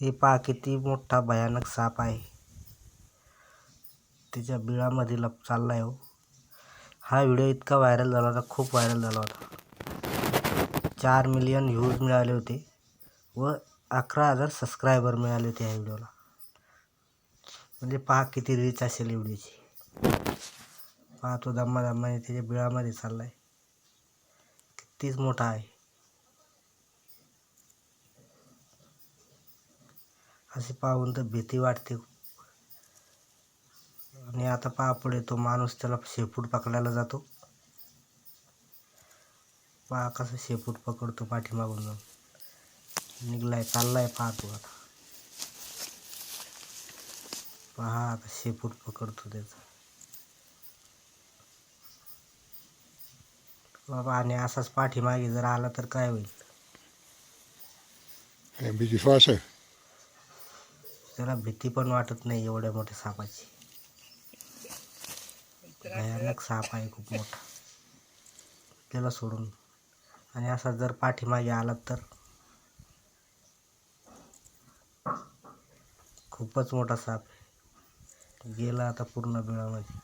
हे पहा किती मोठा भयानक साप आहे. त्याच्या बिळामध्ये लप चालला आहे हो. हा व्हिडिओ इतका व्हायरल झाला होता खूप व्हायरल झाला होता. चार मिलियन व्ह्यूज मिळाले होते व अकरा हजार सबस्क्रायबर मिळाले होते ह्या व्हिडिओला. म्हणजे पहा किती रीच असेल व्हिडिओची. पहा तो दम्मा दम्माने त्याच्या बिळामध्ये चालला आहे कितीच मोठा आहे. असे पाहून तर भीती वाटते. आणि आता पहा पुढे तो माणूस त्याला शेपूट पकडायला जातो. पहा कसं शेपूट पकडतो पाठीमागून जाऊन. निघलाय चाललाय पहा तो आता. पहा आता शेपूट पकडतो त्याचा. बाबा आणि असाच पाठीमागे जर आला तर काय होईल? Een आहे. त्याला भीती पण वाटत नाही एवढ्या मोठ्या सापाची. भयानक साप आहे खूप मोठा. त्याला सोडून. आणि असा जर पाठीमागे आला तर खूपच मोठा साप आहे. गेला आता पूर्ण बिळामध्ये.